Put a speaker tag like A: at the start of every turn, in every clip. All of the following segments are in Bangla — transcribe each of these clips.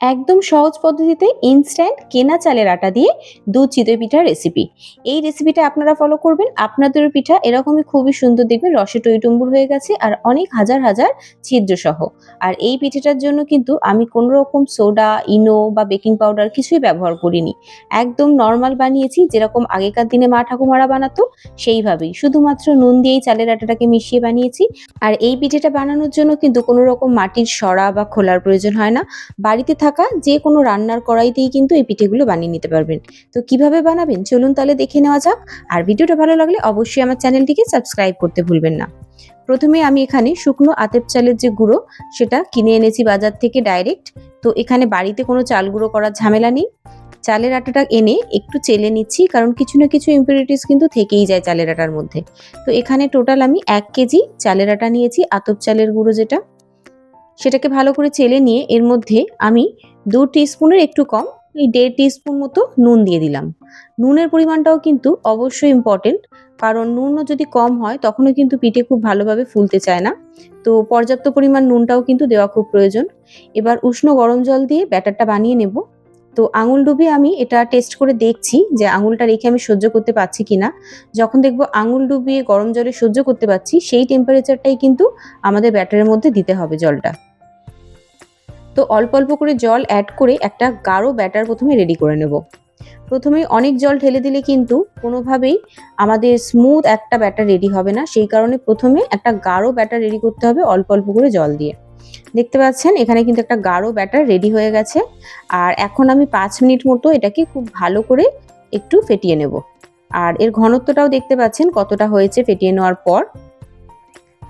A: একদম সহজ পদ্ধতিতে ইনস্ট্যান্ট কেনা চালের আটা দিয়ে দুধ চিতই পিঠার রেসিপি এই রেসিপিটা আপনারা ফলো করবেন। আপনাদের পিঠা এরকমই খুবই সুন্দর দেখবেন, রসে টইটুম্বুর হয়ে গেছে আর অনেক হাজার হাজার ছিদ্র সহ আর এই পিঠেটার জন্য কিন্তু আমি কোনো রকম সোডা ইনো বা বেকিং পাউডার কিছুই ব্যবহার করিনি। একদম নর্মাল বানিয়েছি, যেরকম আগেকার দিনে মা ঠাকুমারা বানাতো, সেইভাবেই। শুধুমাত্র নুন দিয়েই চালের আটাটাকে মিশিয়ে বানিয়েছি। আর এই পিঠেটা বানানোর জন্য কিন্তু কোনো রকম মাটির সরা বা খোলার প্রয়োজন হয় না। বাড়িতে থাকা যে কোনো রান্নার কড়াইতেই কিন্তু এই পিঠেগুলো বানিয়ে নিতে পারবেন। তো কীভাবে বানাবেন? চলুন তাহলে দেখে নেওয়া যাক। আর ভিডিওটা ভালো লাগলে অবশ্যই আমার চ্যানেলটিকে সাবস্ক্রাইব করতে ভুলবেন না। প্রথমে আমি এখানে শুকনো আতেপ চালের যে গুঁড়ো, সেটা কিনে এনেছি বাজার থেকে ডাইরেক্ট। তো এখানে বাড়িতে কোনো চাল গুঁড়ো করার ঝামেলা নেই। চালের আটাটা এনে একটু চেলে নিচ্ছি, কারণ কিছু না কিছু ইম্পিউরিটিস কিন্তু থেকেই যায় চালের আটার মধ্যে। তো এখানে টোটাল আমি এক কেজি চালের আটা নিয়েছি, আতপ চালের গুঁড়ো যেটা। সেটাকে ভালো করে চেলে নিয়ে এর মধ্যে আমি দু স্পুনের একটু কম, এই দেড় স্পুন মতো নুন দিয়ে দিলাম। নুনের পরিমাণটাও কিন্তু অবশ্যই ইম্পর্টেন্ট কারণ নুনও যদি কম হয় তখনও কিন্তু পিঠে খুব ভালোভাবে ফুলতে চায় না। তো পর্যাপ্ত পরিমাণ নুনটাও কিন্তু দেওয়া খুব প্রয়োজন। এবার উষ্ণ গরম জল দিয়ে ব্যাটারটা বানিয়ে নেব। তো আঙুল ডুবিয়ে আমি এটা টেস্ট করে দেখছি যে আঙুলটা রেখে আমি সহ্য করতে পারছি কিনা। যখন দেখব আঙুল ডুবিয়ে গরম জলে সহ্য করতে পারছি, সেই টেম্পারেচারটাই কিন্তু আমাদের ব্যাটারের মধ্যে দিতে হবে জলটা। তো অল্প অল্প করে জল অ্যাড করে একটা গাঢ় ব্যাটার প্রথমে রেডি করে নেব। প্রথমে অনেক জল ঢেলে দিলে কিন্তু কোনোভাবেই আমাদের স্মুথ একটা ব্যাটার রেডি হবে না। সেই কারণে প্রথমে একটা গাঢ় ব্যাটার রেডি করতে হবে অল্প অল্প করে জল দিয়ে। দেখতে পাচ্ছেন, এখানে কিন্তু একটা গাঢ় ব্যাটার রেডি হয়ে গেছে। আর এখন আমি পাঁচ মিনিট মতো এটাকে খুব ভালো করে একটু ফেটিয়ে নেব। আর এর ঘনত্বটাও দেখতে পাচ্ছেন, কতটা হয়েছে ফেটিয়ে নেওয়ার পর।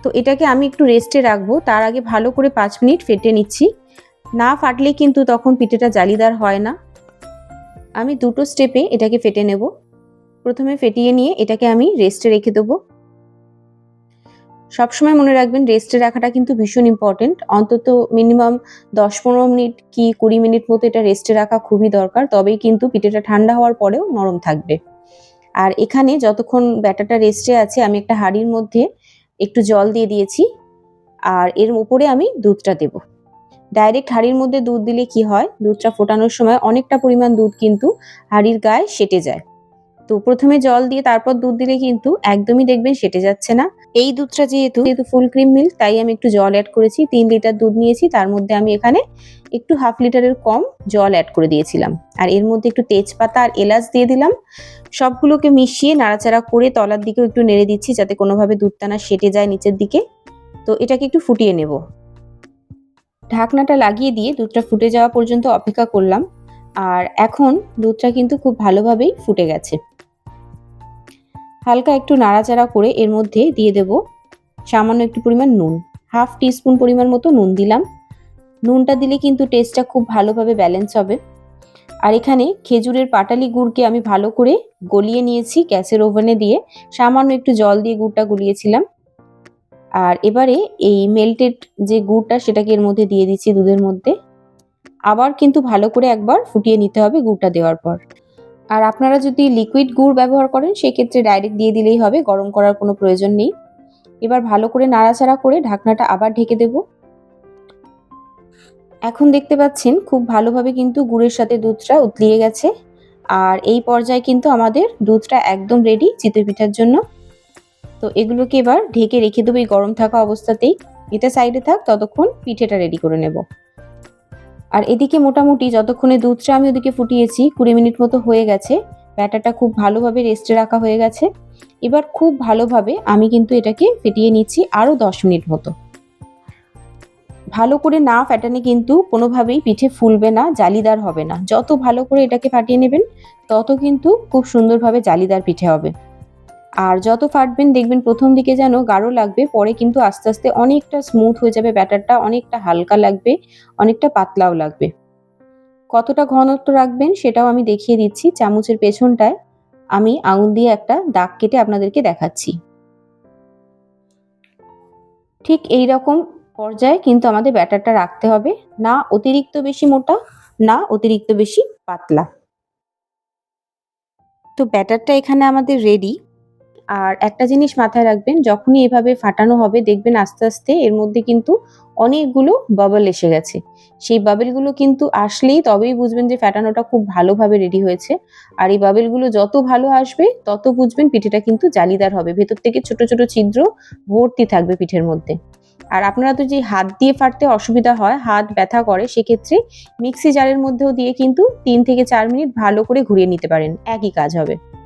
A: তো এটাকে আমি একটু রেস্টে রাখব। তার আগে ভালো করে পাঁচ মিনিট ফেটে নিচ্ছি। না ফাটলে কিন্তু তখন পিঠেটা জালিদার হয় না। আমি দুটো স্টেপে এটাকে ফেটে নেব। প্রথমে ফেটিয়ে নিয়ে এটাকে আমি রেস্টে রেখে দেবো। সবসময় মনে রাখবেন রেস্টে রাখাটা কিন্তু ভীষণ ইম্পর্টেন্ট অন্তত মিনিমাম দশ পনেরো মিনিট কি কুড়ি মিনিট মতো এটা রেস্টে রাখা খুবই দরকার, তবেই কিন্তু পিঠেটা ঠান্ডা হওয়ার পরেও নরম থাকবে। আর এখানে যতক্ষণ ব্যাটারটা রেস্টে আছে, আমি একটা হাঁড়ির মধ্যে একটু জল দিয়ে দিয়েছি। আর এর উপরে আমি দুধটা দেবো। ডাইরেক্ট হাঁড়ির মধ্যে দুধ দিলে কি হয়? দুধটা ফোটানোর সময় অনেকটা পরিমাণ দুধ কিন্তু হাঁড়ির গায়ে সেটে যায়। তো প্রথমে জল দিয়ে তারপর দুধ দিলে কিন্তু একদমই দেখবেন সেটে যাচ্ছে না। এই দুধটা যেহেতু যেহেতু ফুল ক্রিম মিল্ক তাই আমি একটু জল অ্যাড করেছি। তিন লিটার দুধ নিয়েছি, তার মধ্যে আমি এখানে একটু হাফ লিটারের কম জল অ্যাড করে দিয়েছিলাম। আর এর মধ্যে একটু তেজপাতা আর এলাচ দিয়ে দিলাম। সবগুলোকে মিশিয়ে নাড়াচাড়া করে তলার দিকেও একটু নেড়ে দিচ্ছি যাতে কোনোভাবে দুধটা না সেটে যায় নিচের দিকে। তো এটাকে একটু ফুটিয়ে নেব। ঢাকনাটা লাগিয়ে দিয়ে দুধটা ফুটে যাওয়া পর্যন্ত অপেক্ষা করলাম। আর এখন দুধটা কিন্তু খুব ভালোভাবেই ফুটে গেছে। হালকা একটু নাড়াচাড়া করে এর মধ্যে দিয়ে দেব সামান্য একটু পরিমাণ নুন। হাফ টিস্পুন পরিমাণ মতো নুন দিলাম। নুনটা দিলে কিন্তু টেস্টটা খুব ভালোভাবে ব্যালেন্স হবে। আর এখানে খেজুরের পাটালি গুড়কে আমি ভালো করে গলিয়ে নিয়েছি গ্যাসের ওভেনে দিয়ে। সামান্য একটু জল দিয়ে গুড়টা গলিয়েছিলাম। আর এবারে এই মেল্টেড যে গুড়টা সেটাকে এর মধ্যে দিয়ে দিচ্ছি দুধের মধ্যে। আবার কিন্তু ভালো করে একবার ফুটিয়ে নিতে হবে গুড়টা দেওয়ার পর। আর আপনারা যদি লিকুইড গুড় ব্যবহার করেন, সেক্ষেত্রে ডাইরেক্ট দিয়ে দিলেই হবে, গরম করার কোনো প্রয়োজন নেই। এবার ভালো করে নাড়াচাড়া করে ঢাকনাটা আবার ঢেকে দেব। এখন দেখতে পাচ্ছেন, খুব ভালোভাবে কিন্তু গুড়ের সাথে দুধটা উতলিয়ে গেছে। আর এই পর্যায়ে কিন্তু আমাদের দুধটা একদম রেডি চিতই পিঠার জন্য। তো এগুলোকে এবার ঢেকে রেখে দেবো এই গরম থাকা অবস্থাতেই। এটা সাইডে থাক, ততক্ষণ পিঠেটা রেডি করে নেব। আর এদিকে মোটামুটি যতক্ষণে দুধটা আমি ওদিকে ফুটিয়েছি, কুড়ি মিনিট মতো হয়ে গেছে, ব্যাটারটা খুব ভালোভাবে রেস্টে রাখা হয়ে গেছে। এবার খুব ভালোভাবে আমি কিন্তু এটাকে ফেটিয়ে নিচ্ছি আরও দশ মিনিট মতো। ভালো করে না ফ্যাটানে কিন্তু কোনোভাবেই পিঠে ফুলবে না, জালিদার হবে না। যত ভালো করে এটাকে ফাটিয়ে নেবেন, তত কিন্তু খুব সুন্দরভাবে জালিদার পিঠে হবে। আর যত ফাটবেন, দেখবেন প্রথম দিকে যেন গাঢ় লাগবে, পরে কিন্তু আস্তে আস্তে অনেকটা স্মুথ হয়ে যাবে ব্যাটারটা, অনেকটা হালকা লাগবে, অনেকটা পাতলাও লাগবে। কতটা ঘনত্ব রাখবেন সেটাও আমি দেখিয়ে দিচ্ছি চামচের পেছনটায়। আমি আঙুল দিয়ে একটা দাগ কেটে আপনাদেরকে দেখাচ্ছি। ঠিক এই রকম পর্যায়ে কিন্তু আমাদের ব্যাটারটা রাখতে হবে, না অতিরিক্ত বেশি মোটা, না অতিরিক্ত বেশি পাতলা। তো ব্যাটারটা এখানে আমাদের রেডি আর একটা জিনিস মাথায় রাখবেন, যখনই এভাবে ফাটানো হবে, দেখবেন আস্তে আস্তে এর মধ্যে কিন্তু অনেকগুলো বাবল এসে গেছে। সেই বাবেলগুলো কিন্তু আসলেই তবেই বুঝবেন যে ফ্যাটানোটা খুব ভালোভাবে রেডি হয়েছে। আর এই বাবেলগুলো যত ভালো আসবে, তত বুঝবেন পিঠেটা কিন্তু জালিদার হবে। ভেতর থেকে ছোট ছোট ছিদ্র ভর্তি থাকবে পিঠের মধ্যে। আর আপনারা তো যে হাত দিয়ে ফাটতে অসুবিধা হয়, হাত ব্যথা করে, সেক্ষেত্রে মিক্সি জারের মধ্যেও দিয়ে কিন্তু তিন থেকে চার মিনিট ভালো করে ঘুরিয়ে নিতে পারেন। একই কাজ হবে।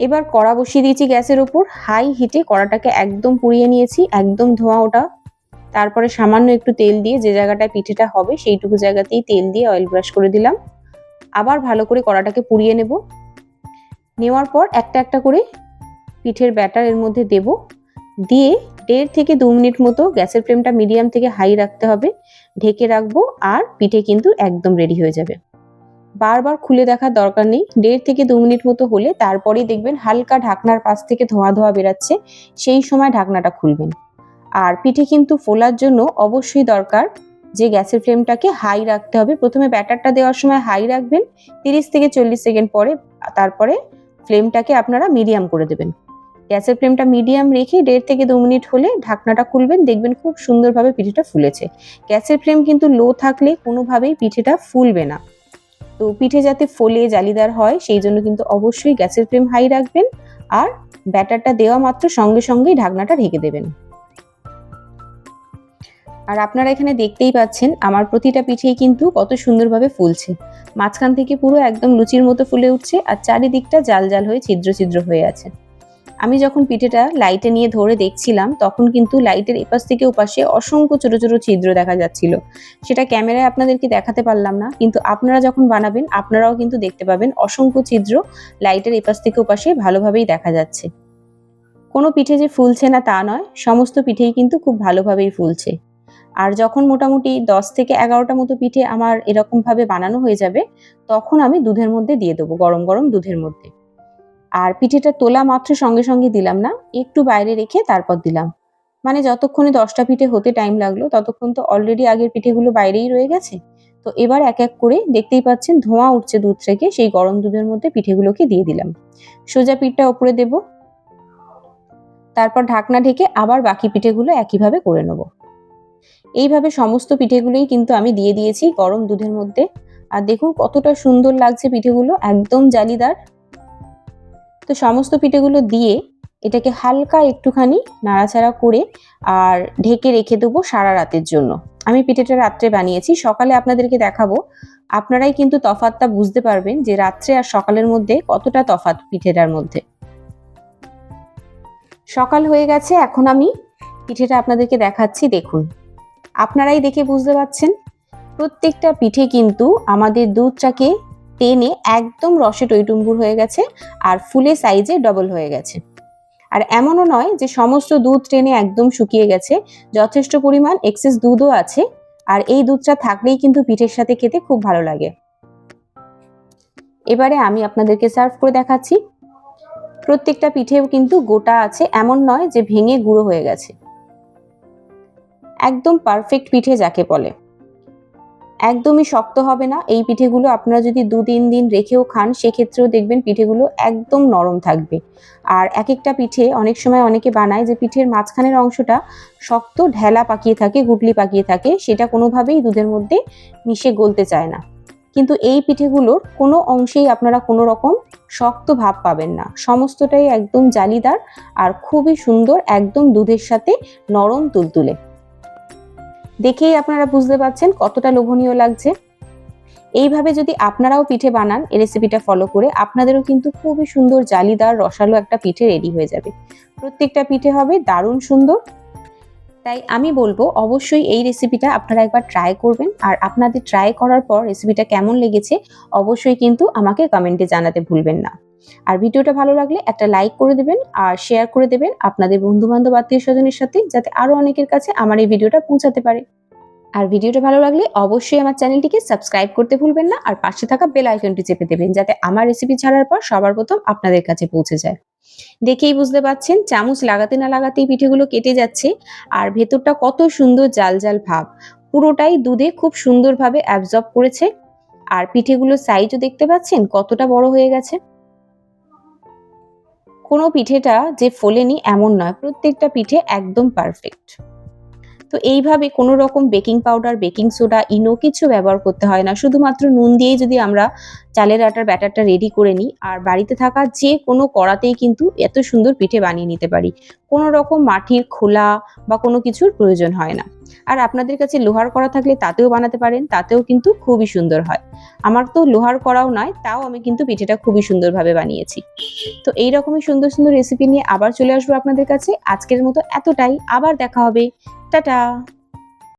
A: এবার কড়া বসিয়ে দিয়েছি গ্যাসের উপর। হাই হিটে কড়াটাকে একদম পুড়িয়ে নিয়েছি, একদম ধোঁয়া ওটা। তারপরে সামান্য একটু তেল দিয়ে যে জায়গাটায় পিঠেটা হবে সেইটুকু জায়গাতেই তেল দিয়ে অয়েল ব্রাশ করে দিলাম। আবার ভালো করে কড়াটাকে পুড়িয়ে নেব। নেওয়ার পর একটা একটা করে পিঠের ব্যাটার এর মধ্যে দেব। দিয়ে দেড় থেকে দু মিনিট মতো গ্যাসের ফ্লেমটা মিডিয়াম থেকে হাই রাখতে হবে। ঢেকে রাখব আর পিঠে কিন্তু একদম রেডি হয়ে যাবে। বারবার খুলে দেখার দরকার নেই। দেড় থেকে দু মিনিট মতো হলে তারপরেই দেখবেন হালকা ঢাকনার পাশ থেকে ধোঁয়া ধোঁয়া বেরাচ্ছে। সেই সময় ঢাকনাটা খুলবেন। আর পিঠে কিন্তু ফোলার জন্য অবশ্যই দরকার যে গ্যাসের ফ্লেমটাকে হাই রাখতে হবে। প্রথমে ব্যাটারটা দেওয়ার সময় হাই রাখবেন। তিরিশ থেকে চল্লিশ সেকেন্ড পরে তারপরে ফ্লেমটাকে আপনারা মিডিয়াম করে দেবেন। গ্যাসের ফ্লেমটা মিডিয়াম রেখে দেড় থেকে দু মিনিট হলে ঢাকনাটা খুলবেন। দেখবেন খুব সুন্দরভাবে পিঠেটা ফুলেছে। গ্যাসের ফ্লেম কিন্তু লো থাকলে কোনোভাবেই পিঠেটা ফুলবে না। তো পিঠে যাতে ফোলে জালিদার হয়, সেই জন্য কিন্তু অবশ্যই গ্যাসের ফ্লেম হাই রাখবেন আর ব্যাটারটা দেওয়া মাত্র সঙ্গে সঙ্গেই ঢাকনাটা ঢেকে দেবেন। আর আপনারা এখানে দেখতেই পাচ্ছেন, আমার প্রতিটা পিঠেই কিন্তু কত সুন্দরভাবে ফুলছে। মাঝখান থেকে পুরো একদম লুচির মতো ফুলে উঠছে আর চারিদিকটা জাল জাল হয়ে ছিদ্র ছিদ্র হয়ে আছে। আমি যখন পিঠেটা লাইটে নিয়ে ধরে দেখছিলাম, তখন কিন্তু লাইটের এপাশ থেকে ওপাশে অসংখ্য ছোট ছোট ছিদ্র দেখা যাচ্ছিল। সেটা ক্যামেরায় আপনাদেরকে দেখাতে পারলাম না, কিন্তু আপনারা যখন বানাবেন, আপনারাও কিন্তু দেখতে পাবেন অসংখ্য ছিদ্র লাইটের এপাশ থেকে ওপাশে ভালোভাবেই দেখা যাচ্ছে। কোনো পিঠে যে ফুলছে না তা নয়, সমস্ত পিঠেই কিন্তু খুব ভালোভাবেই ফুলছে। আর যখন মোটামুটি দশ থেকে এগারোটা মতো পিঠে আমার এরকমভাবে বানানো হয়ে যাবে, তখন আমি দুধের মধ্যে দিয়ে দেবো, গরম গরম দুধের মধ্যে। আর পিঠেটা তোলা মাত্র সঙ্গে সঙ্গে দিলাম না, একটু বাইরে রেখে তারপর দিলাম। মানে যতক্ষণে দশটা পিঠে হতে টাইম লাগল, ততক্ষণ তো অলরেডি আগের পিঠেগুলো বাইরেই রয়ে গেছে। তো এবার এক এক করে দেখতেই পাচ্ছেন ধোঁয়া উঠছে দুধ থেকে, সেই গরম দুধের মধ্যে পিঠেগুলোকে দিয়ে দিলাম। সোজা পিঠটা ওপরে দেব। তারপর ঢাকনা ঢেকে আবার বাকি পিঠেগুলো একইভাবে করে নেব। এইভাবে সমস্ত পিঠেগুলোই কিন্তু আমি দিয়ে দিয়েছি গরম দুধের মধ্যে। আর দেখুন কতটা সুন্দর লাগছে পিঠেগুলো, একদম জালিদার। তো সমস্ত পিঠেগুলো দিয়ে এটাকে হালকা একটুখানি নাড়াচাড়া করে আর ঢেকে রেখে দেবো সারা রাতের জন্য। আমি পিঠেটা রাত্রে বানিয়েছি, সকালে আপনাদেরকে দেখাবো। আপনারাই কিন্তু তফাতটা বুঝতে পারবেন যে রাত্রে আর সকালের মধ্যে কতটা তফাত পিঠেটার মধ্যে। সকাল হয়ে গেছে, এখন আমি পিঠেটা আপনাদেরকে দেখাচ্ছি, দেখুন। আপনারাই দেখে বুঝতে পারছেন, প্রত্যেকটা পিঠে কিন্তু আমাদের দুধটাকে টেনে একদম রসে টইটুম্বুর হয়ে গেছে আর ফুলে সাইজে ডবল হয়ে গেছে। আর এমনও নয় যে সমস্ত দুধ টেনে একদম শুকিয়ে গেছে, যথেষ্ট পরিমাণ এক্সেস দুধও আছে আর এই দুধটা থাকলেই কিন্তু পিঠের সাথে খেতে খুব ভালো লাগে। এবারে আমি আপনাদেরকে সার্ভ করে দেখাচ্ছি। প্রত্যেকটা পিঠেও কিন্তু গোটা আছে, এমন নয় যে ভেঙে গুঁড়ো হয়ে গেছে। একদম পারফেক্ট পিঠে যাকে বলে। একদমই শক্ত হবে না। এই পিঠেগুলো আপনারা যদি দু তিন দিন রেখেও খান, সেক্ষেত্রেও দেখবেন পিঠেগুলো একদম নরম থাকবে। আর এক একটা পিঠে অনেক সময় অনেকে বানায় যে পিঠের মাঝখানের অংশটা শক্ত ঢেলা পাকিয়ে থাকে, গুটলি পাকিয়ে থাকে, সেটা কোনোভাবেই দুধের মধ্যে মিশে গলতে চায় না। কিন্তু এই পিঠেগুলোর কোনো অংশেই আপনারা কোনো রকম শক্ত ভাব পাবেন না। সমস্তটাই একদম জালিদার আর খুবই সুন্দর, একদম দুধের সাথে নরম তুলতুলে। দেখেই আপনারা বুঝতে পারছেন কতটা লোভনীয় লাগছে। এইভাবে যদি আপনারাও পিঠে বানান, এই রেসিপিটা ফলো করে, আপনাদেরও কিন্তু খুবই সুন্দর জালিদার রসালো একটা পিঠে রেডি হয়ে যাবে। প্রত্যেকটা পিঠে হবে দারুণ সুন্দর তাই আমি বলব অবশ্যই এই রেসিপিটা আপনারা একবার ট্রাই করবেন। আর আপনাদের ট্রাই করার পর রেসিপিটা কেমন লেগেছে অবশ্যই কিন্তু আমাকে কমেন্টে জানাতে ভুলবেন না। আর ভিডিওটা ভালো লাগলে একটা লাইক করে দেবেন আর শেয়ার করে দেবেন আপনাদের বন্ধুবান্ধব আত্মীয় স্বজনের সাথে, যাতে আরও অনেকের কাছে আমার এই ভিডিওটা পৌঁছাতে পারে। আর ভিডিওটা ভালো লাগলে অবশ্যই আমার চ্যানেলটিকে সাবস্ক্রাইব করতে ভুলবেন না আর পাশে থাকা বেল আইকনটি চেপে দেবেন যাতে আমার রেসিপি ছাড়ার পর সবার প্রথম আপনাদের কাছে পৌঁছে যায়। দেখেই বুঝতে পাচ্ছেন চামচ লাগাতে না লাগাতেই পিঠেগুলো কেটে যাচ্ছে আর ভেতরটা কত সুন্দর জাল জাল ভাব। পুরোটাই দুধে খুব সুন্দরভাবে অ্যাবজর্ব করেছে আর পিঠেগুলোর সাইজও দেখতে পাচ্ছেন কতটা বড় হয়ে গেছে। কোনো পিঠেটা যে ফোলেনি এমন নয়, প্রত্যেকটা পিঠে একদম পারফেক্ট তো এইভাবে কোনো রকম baking powder, baking soda, Eno কিছু ব্যবহার করতে হয় না। শুধুমাত্র নুন দিয়েই যদি আমরা চালের আটার ব্যাটারটা রেডি করে নিই, আর বাড়িতে থাকা যে কোনো কড়াতেই কিন্তু এত সুন্দর পিঠে বানিয়ে নিতে পারি। কোনো রকম মাটির খোলা বা কোনো কিছুর প্রয়োজন হয় না। আর আপনাদের কাছে লোহার করা থাকলে তাতেও বানাতে পারেন, তাতেও কিন্তু খুবই সুন্দর হয়। আমার তো লোহার করাও নয়, তাও আমি কিন্তু পিঠেটা খুবই সুন্দরভাবে বানিয়েছি। তো এই রকমই সুন্দর সুন্দর রেসিপি নিয়ে আবার চলে আসব আপনাদের কাছে। আজকের মতো এতটাই, আবার দেখা হবে। টাটা!